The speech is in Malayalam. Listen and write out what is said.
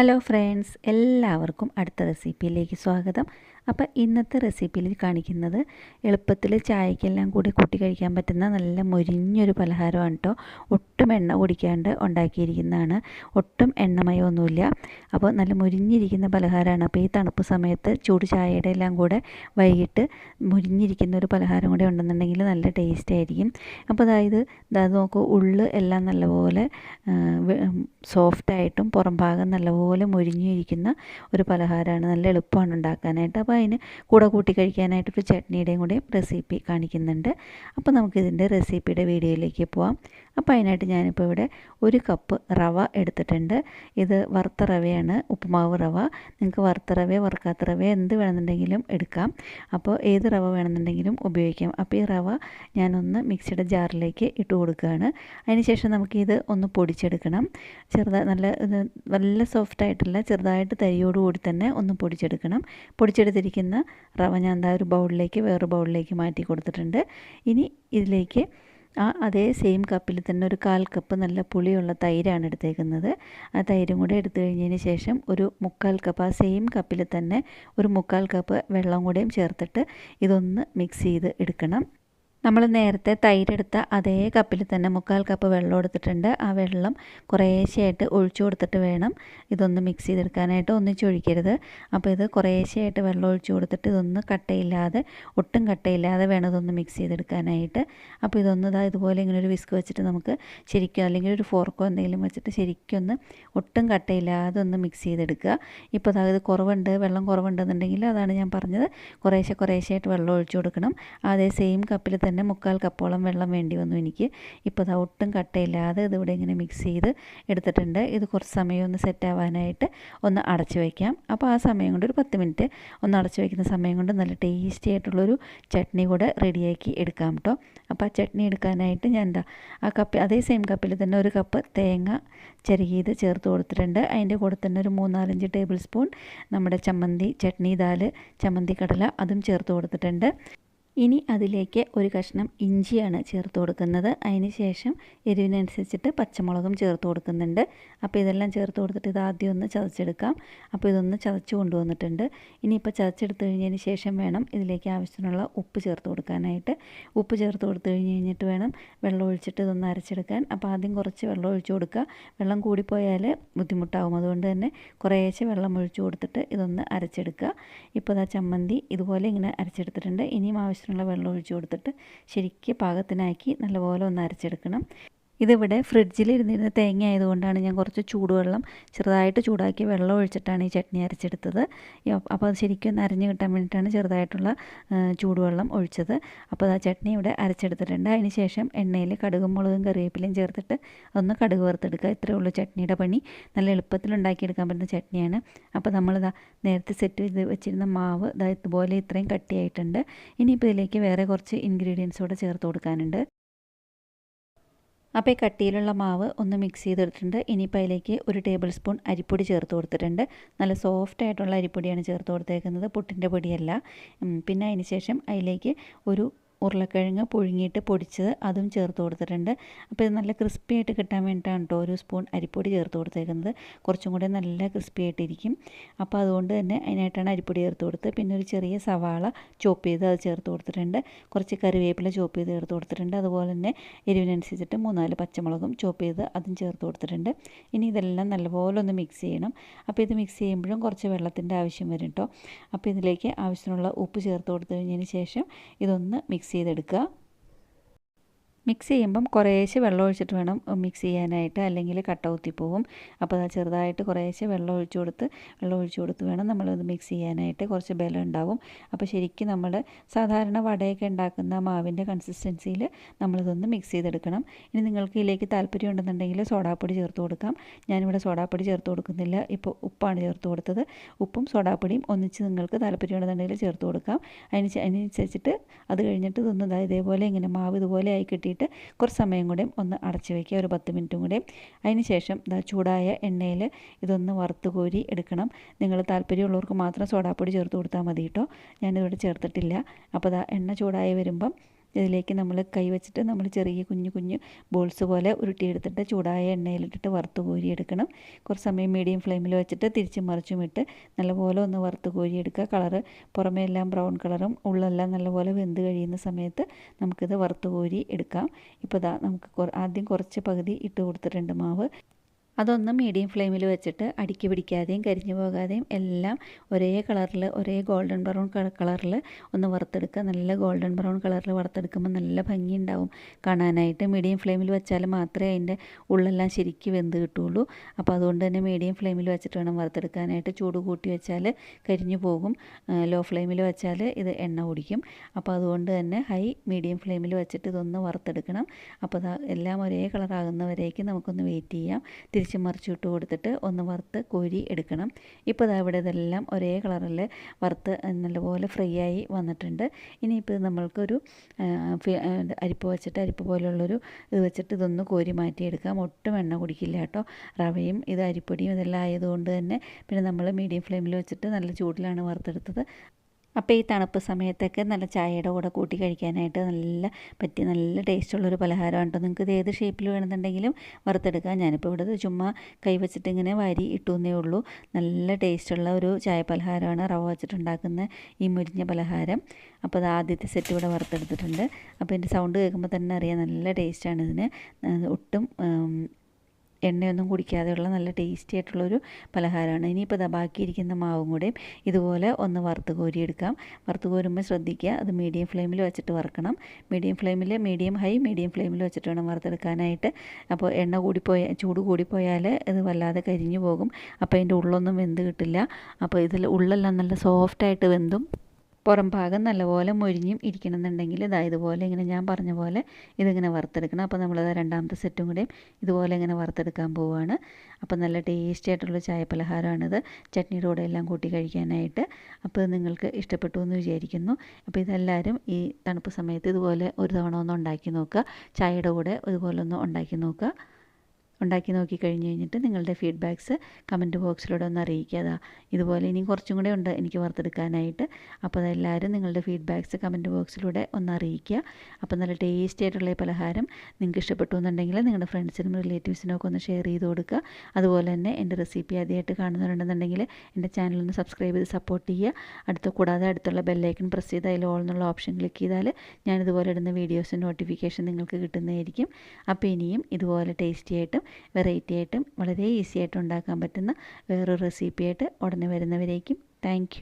ഹലോ ഫ്രണ്ട്സ് എല്ലാവർക്കും അടുത്ത റെസിപ്പിയിലേക്ക് സ്വാഗതം. അപ്പോൾ ഇന്നത്തെ റെസിപ്പിയിൽ കാണിക്കുന്നത് എളുപ്പത്തിൽ ചായക്കെല്ലാം കൂടി കൂട്ടി കഴിക്കാൻ പറ്റുന്ന നല്ല മുരിഞ്ഞൊരു പലഹാരമാണ് കേട്ടോ. ഒട്ടും എണ്ണ കുടിക്കാണ്ട് ഉണ്ടാക്കിയിരിക്കുന്നതാണ്. ഒട്ടും എണ്ണമയമൊന്നുമില്ല. അപ്പോൾ നല്ല മുരിഞ്ഞിരിക്കുന്ന പലഹാരമാണ്. അപ്പോൾ ഈ തണുപ്പ് സമയത്ത് ചൂട് ചായയുടെ എല്ലാം കൂടെ വൈകിട്ട് മുരിഞ്ഞിരിക്കുന്ന ഒരു പലഹാരം കൂടെ ഉണ്ടെന്നുണ്ടെങ്കിൽ നല്ല ടേസ്റ്റ് ആയിരിക്കും. അപ്പോൾ അതായത് അതായത് നോക്കൂ ഉള്ളു എല്ലാം നല്ലപോലെ സോഫ്റ്റായിട്ടും പുറം ഭാഗം നല്ലപോലെ മുരിഞ്ഞിരിക്കുന്ന ഒരു പലഹാരമാണ്. നല്ല എളുപ്പമാണ് ഉണ്ടാക്കാനായിട്ട്. അപ്പോൾ അതിന് കൂടെ കൂട്ടി കഴിക്കാനായിട്ടൊരു ചട്നിയുടെയും കൂടെ റെസിപ്പി കാണിക്കുന്നുണ്ട്. അപ്പോൾ നമുക്കിതിന്റെ റെസിപ്പിയുടെ വീഡിയോയിലേക്ക് പോവാം. അപ്പോൾ അതിനായിട്ട് ഞാനിപ്പോൾ ഇവിടെ ഒരു കപ്പ് റവ എടുത്തിട്ടുണ്ട്. ഇത് വറുത്ത റവയാണ് ഉപ്പുമാവ് റവ. നിങ്ങൾക്ക് വറുത്ത റവ വറുക്കാത്ത റവ എന്ത് വേണമെന്നുണ്ടെങ്കിലും എടുക്കാം. അപ്പോൾ ഏത് റവ വേണമെന്നുണ്ടെങ്കിലും ഉപയോഗിക്കാം. അപ്പോൾ ഈ റവ ഞാനൊന്ന് മിക്സിയുടെ ജാറിലേക്ക് ഇട്ട് കൊടുക്കുകയാണ്. അതിനുശേഷം നമുക്കിത് ഒന്ന് പൊടിച്ചെടുക്കണം. ചെറുതായി നല്ല നല്ല സോഫ്റ്റ് ചെറുതായിട്ട് തരിയോടുകൂടി തന്നെ ഒന്ന് പൊടിച്ചെടുക്കണം. പൊടിച്ചെടുത്തിരിക്കുന്ന റവ ഞാൻ എന്താ ഒരു ബൗളിലേക്ക് വേറെ ബൗളിലേക്ക് മാറ്റി കൊടുത്തിട്ടുണ്ട്. ഇനി ഇതിലേക്ക് ആ അതേ സെയിം കപ്പിൽ തന്നെ ഒരു കാൽ കപ്പ് നല്ല പുളിയുള്ള തൈരാണ് എടുത്തേക്കുന്നത്. ആ തൈരും കൂടെ എടുത്തു കഴിഞ്ഞതിന് ശേഷം ഒരു മുക്കാൽ കപ്പ് ആ സെയിം കപ്പിൽ തന്നെ ഒരു മുക്കാൽ കപ്പ് വെള്ളം കൂടെയും ചേർത്തിട്ട് ഇതൊന്ന് മിക്സ് ചെയ്ത് എടുക്കണം. നമ്മൾ നേരത്തെ തൈരെടുത്ത അതേ കപ്പിൽ തന്നെ മുക്കാൽ കപ്പ് വെള്ളം എടുത്തിട്ടുണ്ട്. ആ വെള്ളം കുറേശ്ശെയായിട്ട് ഒഴിച്ചു കൊടുത്തിട്ട് വേണം ഇതൊന്ന് മിക്സ് ചെയ്തെടുക്കാനായിട്ട്. ഒന്നിച്ച് ഒഴിക്കരുത് അപ്പോൾ ഇത് കുറേശ്ശെയായിട്ട് വെള്ളം ഒഴിച്ചു കൊടുത്തിട്ട് ഇതൊന്ന് കട്ടയില്ലാതെ ഒട്ടും കട്ടയില്ലാതെ വേണം ഇതൊന്ന് മിക്സ് ചെയ്തെടുക്കാനായിട്ട്. അപ്പോൾ ഇതൊന്ന് ഇതാ ഇതുപോലെ ഇങ്ങനെ ഒരു വിസ്ക് വെച്ചിട്ട് നമുക്ക് ശരിക്കും അല്ലെങ്കിൽ ഒരു ഫോർക്കോ എന്തെങ്കിലും വെച്ചിട്ട് ശരിക്കും ഒന്ന് ഒട്ടും കട്ടയില്ലാതെ ഒന്ന് മിക്സ് ചെയ്തെടുക്കുക. ഇപ്പോൾ അതായത് കുറവുണ്ട് വെള്ളം കുറവുണ്ടെന്നുണ്ടെങ്കിൽ അതാണ് ഞാൻ പറഞ്ഞത്. കുറേശ്ശെ കുറേശ്ശെയായിട്ട് വെള്ളം ഒഴിച്ചു കൊടുക്കണം. അതേ സെയിം കപ്പിൽ തന്നെ മുക്കാൽ കപ്പോളം വെള്ളം വേണ്ടി വന്നു എനിക്ക്. ഇപ്പോൾ അത് ഒട്ടും കട്ടയില്ലാതെ ഇതിവിടെ ഇങ്ങനെ മിക്സ് ചെയ്ത് എടുത്തിട്ടുണ്ട്. ഇത് കുറച്ച് സമയം ഒന്ന് സെറ്റ് ആവാനായിട്ട് ഒന്ന് അടച്ചു വയ്ക്കാം അപ്പോൾ ആ സമയം കൊണ്ട് ഒരു പത്ത് മിനിറ്റ് ഒന്ന് അടച്ചു വയ്ക്കുന്ന സമയം കൊണ്ട് നല്ല ടേസ്റ്റി ആയിട്ടുള്ളൊരു ചട്നി കൂടെ റെഡിയാക്കി എടുക്കാം കേട്ടോ അപ്പോൾ ആ ചട്നി എടുക്കാനായിട്ട് ഞാൻ എന്താ ആ കപ്പ് അതേ സെയിം കപ്പിൽ തന്നെ ഒരു കപ്പ് തേങ്ങ ചെറുകിയത് ചേർത്ത് കൊടുത്തിട്ടുണ്ട്. അതിന്റെ കൂടെ തന്നെ ഒരു മൂന്നാലഞ്ച് ടേബിൾ സ്പൂൺ നമ്മുടെ ചമ്മന്തി ചട്നി ദാൽ ചമ്മന്തി കടല അതും ചേർത്ത് കൊടുത്തിട്ടുണ്ട്. ഇനി അതിലേക്ക് ഒരു കഷ്ണം ഇഞ്ചിയാണ് ചേർത്ത് കൊടുക്കുന്നത്. അതിന് ശേഷം എരിവിനനുസരിച്ചിട്ട് പച്ചമുളകും ചേർത്ത് കൊടുക്കുന്നുണ്ട്. അപ്പോൾ ഇതെല്ലാം ചേർത്ത് കൊടുത്തിട്ട് ഇത് ആദ്യം ഒന്ന് ചതച്ചെടുക്കാം. അപ്പോൾ ഇതൊന്ന് ചതച്ച് കൊണ്ടുവന്നിട്ടുണ്ട്. ഇനിയിപ്പോൾ ചതച്ചെടുത്ത് കഴിഞ്ഞതിന് ശേഷം വേണം ഇതിലേക്ക് ആവശ്യത്തിനുള്ള ഉപ്പ് ചേർത്ത് കൊടുക്കാനായിട്ട്. ഉപ്പ് ചേർത്ത് കൊടുത്ത് കഴിഞ്ഞ് കഴിഞ്ഞിട്ട് വേണം വെള്ളം ഒഴിച്ചിട്ട് ഇതൊന്ന് അരച്ചെടുക്കാൻ. അപ്പോൾ ആദ്യം കുറച്ച് വെള്ളം ഒഴിച്ചു കൊടുക്കുക. വെള്ളം കൂടിപ്പോയാൽ ബുദ്ധിമുട്ടാവും. അതുകൊണ്ട് തന്നെ കുറേശ്ശെ വെള്ളം ഒഴിച്ചു കൊടുത്തിട്ട് ഇതൊന്ന് അരച്ചെടുക്കുക. ഇപ്പോൾ ഇതാ ചമ്മന്തി ഇതുപോലെ ഇങ്ങനെ അരച്ചെടുത്തിട്ടുണ്ട്. ഇനിയും ആവശ്യത്തിനുള്ള വെള്ളം ഒഴിച്ച് കൊടുത്തിട്ട് ശരിക്കും പാകത്തിനാക്കി നല്ലപോലെ ഒന്ന് അരച്ചെടുക്കണം. ഇതിവിടെ ഫ്രിഡ്ജിൽ ഇരുന്നിരുന്ന തേങ്ങ ആയതുകൊണ്ടാണ് ഞാൻ കുറച്ച് ചൂടുവെള്ളം ചെറുതായിട്ട് ചൂടാക്കി വെള്ളം ഒഴിച്ചിട്ടാണ് ഈ ചട്നി അരച്ചെടുത്തത്. അപ്പോൾ അത് ശരിക്കും ഒന്ന് അരഞ്ഞ് കിട്ടാൻ വേണ്ടിയിട്ടാണ് ചെറുതായിട്ടുള്ള ചൂടുവെള്ളം ഒഴിച്ചത്. അപ്പോൾ ആ ചട്നി ഇവിടെ അരച്ചെടുത്തിട്ടുണ്ട്. അതിന് ശേഷം എണ്ണയിൽ കടുകും മുളകും കറിവേപ്പിലയും ചേർത്തിട്ട് ഒന്ന് കടുക് വറുത്തെടുക്കുക. ഇത്രയേ ഉള്ളൂ ചട്നിയുടെ പണി. നല്ല എളുപ്പത്തിൽ ഉണ്ടാക്കിയെടുക്കാൻ പറ്റുന്ന ചട്നിയാണ്. അപ്പോൾ നമ്മൾ നേരത്തെ സെറ്റ് ചെയ്ത് വെച്ചിരുന്ന മാവ് ഇതാ ഇതുപോലെ ഇത്രയും കട്ടിയായിട്ടുണ്ട്. ഇനിയിപ്പോൾ ഇതിലേക്ക് വേറെ കുറച്ച് ഇൻഗ്രീഡിയൻസ് കൂടെ ചേർത്ത് കൊടുക്കാനുണ്ട്. അപ്പോൾ ഈ കട്ടിയിലുള്ള മാവ് ഒന്ന് മിക്സ് ചെയ്തെടുത്തിട്ടുണ്ട്. ഇനിയിപ്പോൾ അതിലേക്ക് ഒരു ടേബിൾ സ്പൂൺ അരിപ്പൊടി ചേർത്ത് കൊടുത്തിട്ടുണ്ട്. നല്ല സോഫ്റ്റ് ആയിട്ടുള്ള അരിപ്പൊടിയാണ് ചേർത്ത് കൊടുത്തേക്കുന്നത്. പുട്ടിന്റെ പൊടിയല്ല. പിന്നെ അതിന് ശേഷം അതിലേക്ക് ഒരു ഉരുളക്കിഴങ്ങ് പുഴുങ്ങിയിട്ട് പൊടിച്ചത് അതും ചേർത്ത് കൊടുത്തിട്ടുണ്ട്. അപ്പോൾ ഇത് നല്ല ക്രിസ്പി ആയിട്ട് കിട്ടാൻ വേണ്ടിയിട്ടാണ് കേട്ടോ ഒരു സ്പൂൺ അരിപ്പൊടി ചേർത്ത് കൊടുത്തേക്കുന്നത്. കുറച്ചും കൂടി നല്ല ക്രിസ്പി ആയിട്ടിരിക്കും അപ്പോൾ അതുകൊണ്ട് തന്നെ അതിനായിട്ടാണ് അരിപ്പൊടി ചേർത്ത് കൊടുത്തത്. പിന്നെ ഒരു ചെറിയ സവാള ചോപ്പ് ചെയ്ത് അത് ചേർത്ത് കൊടുത്തിട്ടുണ്ട്. കുറച്ച് കറിവേപ്പില ചോപ്പ് ചെയ്ത് ചേർത്ത് കൊടുത്തിട്ടുണ്ട്. അതുപോലെ തന്നെ എരിവിനനുസരിച്ചിട്ട് മൂന്നാൽ പച്ചമുളകും ചോപ്പ് ചെയ്ത് അതും ചേർത്ത് കൊടുത്തിട്ടുണ്ട്. ഇനി ഇതെല്ലാം നല്ലപോലെ ഒന്ന് മിക്സ് ചെയ്യണം. അപ്പോൾ ഇത് മിക്സ് ചെയ്യുമ്പോഴും കുറച്ച് വെള്ളത്തിന്റെ ആവശ്യം വരും കേട്ടോ അപ്പോൾ ഇതിലേക്ക് ആവശ്യത്തിനുള്ള ഉപ്പ് ചേർത്ത് കൊടുത്തു കഴിഞ്ഞതിന് ശേഷം ഇതൊന്ന് മിക്സ് ചെയ്തെടുക്കുക. മിക്സ് ചെയ്യുമ്പം കുറേശ്ശെ വെള്ളം ഒഴിച്ചിട്ട് വേണം മിക്സ് ചെയ്യാനായിട്ട് അല്ലെങ്കിൽ കട്ട കുത്തിപ്പോവും. അപ്പോൾ അത് ചെറുതായിട്ട് കുറേശ്ശെ വെള്ളം ഒഴിച്ചു കൊടുത്ത് വെള്ളം ഒഴിച്ചു കൊടുത്ത് വേണം നമ്മളത് മിക്സ് ചെയ്യാനായിട്ട് കുറച്ച് ബലം ഉണ്ടാവും. അപ്പോൾ ശരിക്കും നമ്മൾ സാധാരണ വടയൊക്കെ ഉണ്ടാക്കുന്ന മാവിന്റെ കൺസിസ്റ്റൻസിയിൽ നമ്മളിതൊന്ന് മിക്സ് ചെയ്തെടുക്കണം. ഇനി നിങ്ങൾക്ക് ഇതിലേക്ക് താല്പര്യം ഉണ്ടെന്നുണ്ടെങ്കിൽ സോഡാപ്പൊടി ചേർത്ത് കൊടുക്കാം. ഞാനിവിടെ സോഡാപ്പൊടി ചേർത്ത് കൊടുക്കുന്നില്ല. ഇപ്പോൾ ഉപ്പാണ് ചേർത്ത് കൊടുത്തത്. ഉപ്പും സോഡാപ്പൊടിയും ഒന്നിച്ച് നിങ്ങൾക്ക് താല്പര്യം ഉണ്ടെന്നുണ്ടെങ്കിൽ ചേർത്ത് കൊടുക്കാം. അതിന് അതിനനുസരിച്ചിട്ട് അത് കഴിഞ്ഞിട്ട് ഇതൊന്ന് ഇതേപോലെ ഇങ്ങനെ മാവ് ഇതുപോലെ ആയി കിട്ടിയിട്ട് കുറച്ച് സമയം കൂടെ ഒന്ന് അടച്ച് വയ്ക്കുക. ഒരു പത്ത് മിനിറ്റും കൂടെ. അതിന് ശേഷം ചൂടായ എണ്ണയിൽ ഇതൊന്ന് വറുത്ത് കോരി എടുക്കണം. നിങ്ങൾ താല്പര്യമുള്ളവർക്ക് മാത്രം സോഡാപ്പൊടി ചേർത്ത് കൊടുത്താൽ മതി കേട്ടോ. ഞാനിവിടെ ചേർത്തിട്ടില്ല. അപ്പോൾ എണ്ണ ചൂടായി വരുമ്പം ഇതിലേക്ക് നമ്മൾ കൈ വെച്ചിട്ട് നമ്മൾ ചെറിയ കുഞ്ഞു കുഞ്ഞു ബോൾസ് പോലെ ഉരുട്ടിയെടുത്തിട്ട് ചൂടായ എണ്ണയിലിട്ടിട്ട് വറുത്ത് കോരിയെടുക്കണം. കുറച്ച് സമയം മീഡിയം ഫ്ലെയിമിൽ വെച്ചിട്ട് തിരിച്ചും മറിച്ചും ഇട്ട് നല്ലപോലെ ഒന്ന് വറുത്ത് കോരിയെടുക്കുക. കളറ് പുറമേ എല്ലാം ബ്രൗൺ കളറും ഉള്ളെല്ലാം നല്ലപോലെ വെന്ത് കഴിയുന്ന സമയത്ത് നമുക്കിത് വറുത്ത് കോരി എടുക്കാം. ഇപ്പോൾ നമുക്ക് ആദ്യം കുറച്ച് പകുതി ഇട്ട് കൊടുത്തിട്ടുണ്ട് മാവ്. അതൊന്ന് മീഡിയം ഫ്ലെയിമിൽ വെച്ചിട്ട് അടുക്കി പിടിക്കാതെയും കരിഞ്ഞു പോകാതെയും എല്ലാം ഒരേ കളറിൽ ഒരേ ഗോൾഡൻ ബ്രൗൺ കളറിൽ ഒന്ന് വറുത്തെടുക്കുക. നല്ല ഗോൾഡൻ ബ്രൗൺ കളറിൽ വറുത്തെടുക്കുമ്പോൾ നല്ല ഭംഗി ഉണ്ടാവും കാണാനായിട്ട് മീഡിയം ഫ്ലെയിമിൽ വെച്ചാൽ മാത്രമേ അതിന്റെ ഉള്ളെല്ലാം ശരിക്ക് വെന്ത് കിട്ടുള്ളൂ അപ്പോൾ അതുകൊണ്ട് തന്നെ മീഡിയം ഫ്ലെയിമിൽ വെച്ചിട്ട് വേണം വറുത്തെടുക്കാനായിട്ട്. ചൂട് കൂട്ടി വെച്ചാൽ കരിഞ്ഞു പോകും. ലോ ഫ്ലെയിമിൽ വെച്ചാൽ ഇത് എണ്ണ കുടിക്കും. അപ്പോൾ അതുകൊണ്ട് തന്നെ ഹൈ മീഡിയം ഫ്ലെയിമിൽ വെച്ചിട്ട് ഇതൊന്ന് വറുത്തെടുക്കണം. അപ്പോൾ എല്ലാം ഒരേ കളറാകുന്നവരേക്ക് നമുക്കൊന്ന് വെയിറ്റ് ചെയ്യാം. തിരിച്ച് മറിച്ച് ഇട്ട് കൊടുത്തിട്ട് ഒന്ന് വറുത്ത് കോരി എടുക്കണം. ഇപ്പോൾ ഇതാ ഇവിടെ ഇതെല്ലാം ഒരേ കളറിൽ വറുത്ത് നല്ലപോലെ ഫ്രൈ ആയി വന്നിട്ടുണ്ട്. ഇനിയിപ്പോൾ നമ്മൾക്കൊരു അരിപ്പ് വെച്ചിട്ട് അരിപ്പ് പോലുള്ളൊരു ഇത് വെച്ചിട്ട് ഇതൊന്ന് കോരി മാറ്റിയെടുക്കാം. ഒട്ടും എണ്ണ കുടിക്കില്ല കേട്ടോ. റവയും ഇത് അരിപ്പൊടിയും ഇതെല്ലാം ആയതുകൊണ്ട് തന്നെ പിന്നെ നമ്മൾ മീഡിയം ഫ്ലെയിമിൽ വെച്ചിട്ട് നല്ല ചൂടിലാണ് വറുത്തെടുത്തത്. അപ്പോൾ ഈ തണുപ്പ് സമയത്തൊക്കെ നല്ല ചായയുടെ കൂടെ കൂട്ടി കഴിക്കാനായിട്ട് നല്ല പറ്റിയ നല്ല ടേസ്റ്റുള്ളൊരു പലഹാരമാണ് കേട്ടോ നിങ്ങൾക്ക് ഇത് ഏത് ഷേപ്പിൽ വേണമെന്നുണ്ടെങ്കിലും വറുത്തെടുക്കാം. ഞാനിപ്പോൾ ഇവിടെ ചുമ്മാ കൈ വെച്ചിട്ട് ഇങ്ങനെ വാരി ഇട്ടുന്നേ ഉള്ളൂ. നല്ല ടേസ്റ്റുള്ള ഒരു ചായ പലഹാരമാണ് റവ വെച്ചിട്ടുണ്ടാക്കുന്ന ഈ മുരിഞ്ഞ പലഹാരം. അപ്പോൾ അത് ആദ്യത്തെ സെറ്റ് ഇവിടെ വറുത്തെടുത്തിട്ടുണ്ട്. അപ്പോൾ എന്റെ സൗണ്ട് കേൾക്കുമ്പോൾ തന്നെ അറിയാം നല്ല ടേസ്റ്റാണ് ഇതിന്. ഒട്ടും എണ്ണയൊന്നും കുടിക്കാതെയുള്ള നല്ല ടേസ്റ്റി ആയിട്ടുള്ളൊരു പലഹാരമാണ്. ഇനിയിപ്പോൾ ഇതാ ബാക്കിയിരിക്കുന്ന മാവും കൂടെയും ഇതുപോലെ ഒന്ന് വറുത്ത് കോരിയെടുക്കാം. വറുത്ത് കോരുമ്പോൾ ശ്രദ്ധിക്കുക അത് മീഡിയം ഫ്ലെയിമിൽ വെച്ചിട്ട് വറുക്കണം. മീഡിയം ഫ്ലെയിമിൽ മീഡിയം ഹൈ മീഡിയം ഫ്ലെയിമിൽ വെച്ചിട്ട് വേണം വറുത്തെടുക്കാനായിട്ട്. അപ്പോൾ എണ്ണ കൂടിപ്പോയ ചൂട് കൂടിപ്പോയാൽ ഇത് വല്ലാതെ കരിഞ്ഞു പോകും. അപ്പോൾ അതിന്റെ ഉള്ളൊന്നും വെന്ത് കിട്ടില്ല. അപ്പോൾ ഇതിൽ ഉള്ളെല്ലാം നല്ല സോഫ്റ്റായിട്ട് വെന്തും. പുറം ഭാഗം നല്ലപോലെ മൊരിഞ്ഞും ഇരിക്കണമെന്നുണ്ടെങ്കിൽ ഇതാ ഇതുപോലെ ഇങ്ങനെ ഞാൻ പറഞ്ഞ പോലെ ഇതിങ്ങനെ വറുത്തെടുക്കണം. അപ്പോൾ നമ്മൾ രണ്ടാമത്തെ സെറ്റും കൂടെയും ഇതുപോലെ ഇങ്ങനെ വറുത്തെടുക്കാൻ പോവുകയാണ് അപ്പോൾ നല്ല ടേസ്റ്റി ആയിട്ടുള്ള ചായ പലഹാരമാണിത് ചട്നിയുടെ കൂടെ എല്ലാം കൂട്ടി കഴിക്കാനായിട്ട്. അപ്പോൾ നിങ്ങൾക്ക് ഇഷ്ടപ്പെട്ടു എന്ന് വിചാരിക്കുന്നു. അപ്പോൾ ഇതെല്ലാവരും ഈ തണുപ്പ് സമയത്ത് ഇതുപോലെ ഒരു തവണ ഒന്ന് ഉണ്ടാക്കി നോക്കുക. ചായയുടെ കൂടെ ഇതുപോലെ ഒന്ന് ഉണ്ടാക്കി നോക്കുക. ഉണ്ടാക്കി നോക്കി കഴിഞ്ഞ് കഴിഞ്ഞിട്ട് നിങ്ങളുടെ ഫീഡ്ബാക്ക്സ് കമന്റ് ബോക്സിലൂടെ ഒന്ന് അറിയിക്കുക. ഇതുപോലെ ഇനി കുറച്ചും കൂടെ ഉണ്ട് എനിക്ക് വറുത്തെടുക്കാനായിട്ട്. അപ്പോൾ അതെല്ലാവരും നിങ്ങളുടെ ഫീഡ്ബാക്ക്സ് കമന്റ് ബോക്സിലൂടെ ഒന്ന് അറിയിക്കുക. അപ്പോൾ നല്ല ടേസ്റ്റി ആയിട്ടുള്ള ഈ പലഹാരം നിങ്ങൾക്ക് ഇഷ്ടപ്പെട്ടു എന്നുണ്ടെങ്കിൽ നിങ്ങളുടെ ഫ്രണ്ട്സിനും റിലേറ്റീവ്സിനും ഒക്കെ ഒന്ന് ഷെയർ ചെയ്ത് കൊടുക്കുക. അതുപോലെ തന്നെ എന്റെ റെസിപ്പി ആദ്യമായിട്ട് കാണുന്നവരുണ്ടെന്നുണ്ടെങ്കിൽ എന്റെ ചാനൽ ഒന്ന് സബ്സ്ക്രൈബ് ചെയ്ത് സപ്പോർട്ട് ചെയ്യുക. അടുത്ത കൂടാതെ അടുത്തുള്ള ബെല്ലൈക്കൺ പ്രസ് ചെയ്ത് അതിൽ ഓൾ എന്നുള്ള ഓപ്ഷൻ ക്ലിക്ക് ചെയ്താൽ ഞാനിതുപോലെ ഇടുന്ന വീഡിയോസിന്റെ നോട്ടിഫിക്കേഷൻ നിങ്ങൾക്ക് കിട്ടുന്നതായിരിക്കും. അപ്പോൾ ഇനിയും ഇതുപോലെ ടേസ്റ്റി ആയിട്ടും വെറൈറ്റി ആയിട്ടും വളരെ ഈസി ആയിട്ട് ഉണ്ടാക്കാൻ പറ്റുന്ന വേറൊരു റെസിപ്പി ആയിട്ട് ഉടനെ വരുന്നവരേക്കും. താങ്ക്